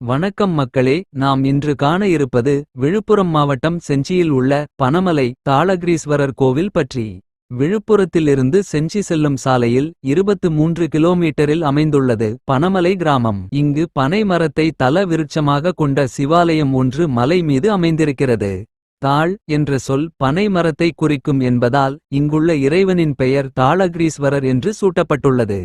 வணக்கம் மக்களே நாம் இன்று காண இருப்பது விழுப்புரம் மாவட்டம் செஞ்சியில் உள்ள பனமலை தாளகிரீஸ்வரர் கோவில் பற்றி. விழுப்புரத்திலிருந்து செஞ்சி செல்லும் சாலையில் இருபத்து மூன்று கிலோமீட்டரில் அமைந்துள்ளது பனமலை கிராமம். இங்கு பனை மரத்தை தல விருட்சமாக கொண்ட சிவாலயம் ஒன்று மலை மீது அமைந்திருக்கிறது. தாள் என்ற சொல் பனை மரத்தை குறிக்கும் என்பதால் இங்குள்ள இறைவனின் பெயர் தாளகிரீஸ்வரர் என்று சூட்டப்பட்டுள்ளது.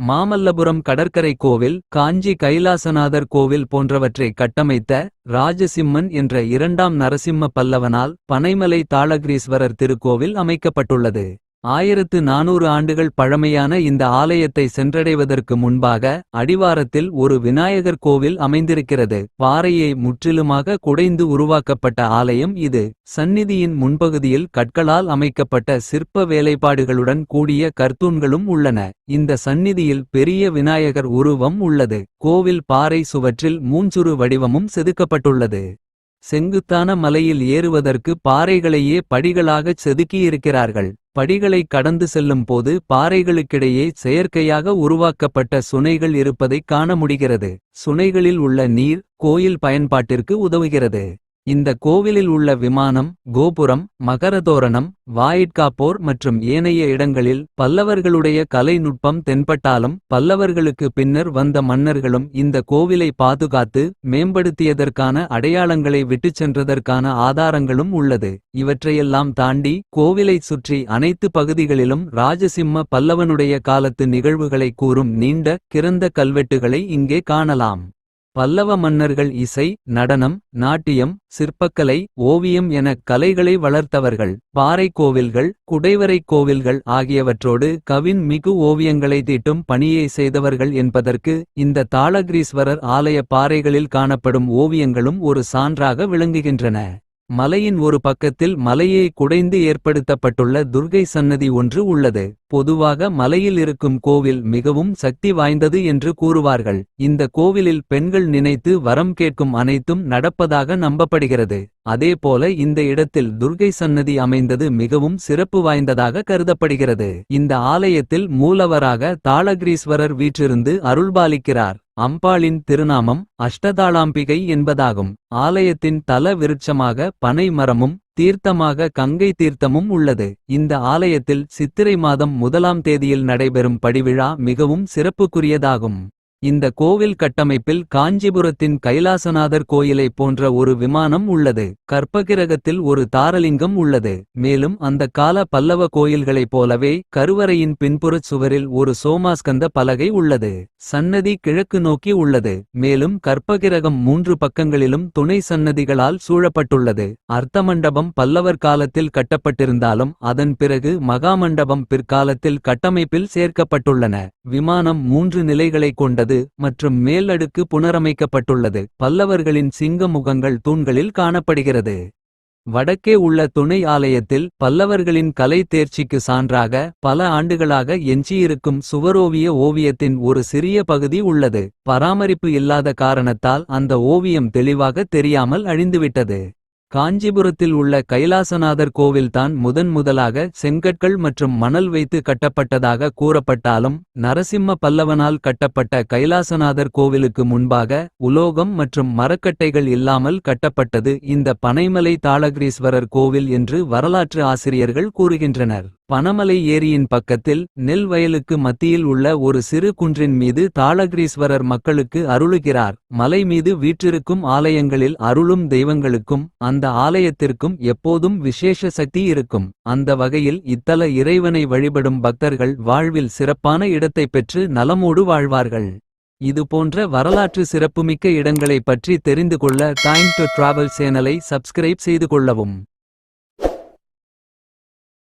மாமல்லபுரம் கடற்கரை கோவில் காஞ்சி கைலாசநாதர் கோவில் போன்றவற்றை கட்டமைத்த ராஜசிம்மன் என்ற இரண்டாம் நரசிம்ம பல்லவனால் பனைமலை தாளகிரீஸ்வரர் திருக்கோவில் அமைக்கப்பட்டுள்ளது. ஆயிரத்து நானூறு ஆண்டுகள் பழமையான இந்த ஆலயத்தை சென்றடைவதற்கு முன்பாக அடிவாரத்தில் ஒரு விநாயகர் கோவில் அமைந்திருக்கிறது. பாறையை முற்றிலுமாக குடைந்து உருவாக்கப்பட்ட ஆலயம் இது. சந்நிதியின் முன்பகுதியில் கற்களால் அமைக்கப்பட்ட சிற்ப வேலைப்பாடுகளுடன் கூடிய கர்த்தூன்களும் உள்ளன. இந்த சந்நிதியில் பெரிய விநாயகர் உருவம் உள்ளது. கோவில் பாறை சுவற்றில் மூஞ்சுரு வடிவமும் செதுக்கப்பட்டுள்ளது. செங்குத்தான மலையில் ஏறுவதற்கு பாறைகளையே படிகளாகச் செதுக்கியிருக்கிறார்கள். படிகளை கடந்து செல்லும் போது பாறைகளுக்கிடையே செயற்கையாக உருவாக்கப்பட்ட சுனைகள் இருப்பதைக் காண முடிகிறது. சுனைகளில் உள்ள நீர் கோயில் பயன்பாட்டிற்கு உதவுகிறது. இந்த கோவிலில் உள்ள விமானம் கோபுரம் மகரதோரணம் வாயிட்காப்போர் மற்றும் ஏனைய இடங்களில் பல்லவர்களுடைய கலை நுட்பம் தென்பட்டாலும் பல்லவர்களுக்கு பின்னர் வந்த மன்னர்களும் இந்த கோவிலை பாதுகாத்து மேம்படுத்தியதற்கான அடையாளங்களை விட்டுச் சென்றதற்கான ஆதாரங்களும் உள்ளது. இவற்றையெல்லாம் தாண்டி கோவிலைச் சுற்றி அனைத்து பகுதிகளிலும் ராஜசிம்ம பல்லவனுடைய காலத்து நிகழ்வுகளை கூறும் நீண்ட கிறந்த கல்வெட்டுகளை இங்கே காணலாம். பல்லவ மன்னர்கள் இசை நடனம் நாட்டியம் சிற்பக்கலை ஓவியம் என கலைகளை வளர்த்தவர்கள். பாறை கோவில்கள் குடைவரை கோவில்கள் ஆகியவற்றோடு கவின் மிகு ஓவியங்களை தீட்டும் பணியை செய்தவர்கள் என்பதற்கு இந்த தாளகிரீஸ்வரர் ஆலய பாறைகளில் காணப்படும் ஓவியங்களும் ஒரு சான்றாக விளங்குகின்றன. மலையின் ஒரு பக்கத்தில் மலையை குடைந்து ஏற்படுத்தப்பட்டுள்ள துர்கை சன்னதி ஒன்று உள்ளது. பொதுவாக மலையில் இருக்கும் கோவில் மிகவும் சக்தி வாய்ந்தது என்று கூறுவார்கள். இந்த கோவிலில் பெண்கள் நினைத்து வரம் கேட்கும் அனைத்தும் நடப்பதாக நம்பப்படுகிறது. அதேபோல இந்த இடத்தில் துர்கை சன்னதி அமைந்தது மிகவும் சிறப்பு வாய்ந்ததாக கருதப்படுகிறது. இந்த ஆலயத்தில் மூலவராக தாளகிரீஸ்வரர் வீற்றிருந்து அருள்பாலிக்கிறார். அம்பாளின் திருநாமம் அஷ்டதாளாம்பிகை என்பதாகும். ஆலயத்தின் தல விருட்சமாக பனை மரமும் தீர்த்தமாக கங்கை தீர்த்தமும் உள்ளது. இந்த ஆலயத்தில் சித்திரை மாதம் முதலாம் தேதியில் நடைபெறும் படிவிழா மிகவும் சிறப்புக்குரியதாகும். இந்த கோவில் கட்டமைப்பில் காஞ்சிபுரத்தின் கைலாசநாதர் கோயிலைப் போன்ற ஒரு விமானம் உள்ளது. கற்பகிரகத்தில் ஒரு தாரலிங்கம் உள்ளது. மேலும் அந்த கால பல்லவ கோயில்களைப் போலவே கருவறையின் பின்புறச் சுவரில் ஒரு சோமாஸ்கந்த பலகை உள்ளது. சன்னதி கிழக்கு நோக்கி உள்ளது. மேலும் கற்பகிரகம் மூன்று பக்கங்களிலும் துணை சன்னதிகளால் சூழப்பட்டுள்ளது. அர்த்தமண்டபம் பல்லவர் காலத்தில் கட்டப்பட்டிருந்தாலும் அதன் பிறகு மகாமண்டபம் பிற்காலத்தில் கட்டமைப்பில் சேர்க்கப்பட்டுள்ளன. விமானம் மூன்று நிலைகளைக் கொண்டது. மற்றும் மேல் அடுக்கு புனரமைக்கப்பட்டுள்ளது. பல்லவர்களின் சிங்க முகங்கள் தூண்களில் காணப்படுகிறது. வடக்கே உள்ள துணை ஆலயத்தில் பல்லவர்களின் கலை தேர்ச்சிக்கு சான்றாக பல ஆண்டுகளாக எஞ்சியிருக்கும் சுவரோவிய ஓவியத்தின் ஒரு சிறிய பகுதி உள்ளது. பராமரிப்பு இல்லாத காரணத்தால் அந்த ஓவியம் தெளிவாக தெரியாமல் அழிந்துவிட்டது. காஞ்சிபுரத்தில் உள்ள கைலாசநாதர் கோவில்தான் முதன் முதலாக செங்கற்கள் மற்றும் மணல் வைத்து கட்டப்பட்டதாக கூறப்பட்டாலும் நரசிம்ம பல்லவனால் கட்டப்பட்ட கைலாசநாதர் கோவிலுக்கு முன்பாக உலோகம் மற்றும் மரக்கட்டைகள் இல்லாமல் கட்டப்பட்டது இந்த பனைமலை தாளகிரீஸ்வரர் கோவில் என்று வரலாற்று ஆசிரியர்கள் கூறுகின்றனர். பனமலை ஏரியின் பக்கத்தில் நெல் வயலுக்கு மத்தியில் உள்ள ஒரு சிறு குன்றின் மீது தாளகிரீஸ்வரர் மக்களுக்கு அருளுகிறார். மலை மீது வீற்றிருக்கும் ஆலயங்களில் அருளும் தெய்வங்களுக்கும் அந்த ஆலயத்திற்கும் எப்போதும் விசேஷ சக்தி இருக்கும். அந்த வகையில் இத்தல இறைவனை வழிபடும் பக்தர்கள் வாழ்வில் சிறப்பான இடத்தை பெற்று நலமோடு வாழ்வார்கள். இது போன்ற வரலாற்று சிறப்புமிக்க இடங்களைப் பற்றி தெரிந்து கொள்ள டைம் டு டிராவல் சேனலை சப்ஸ்கிரைப் செய்து கொள்ளவும்.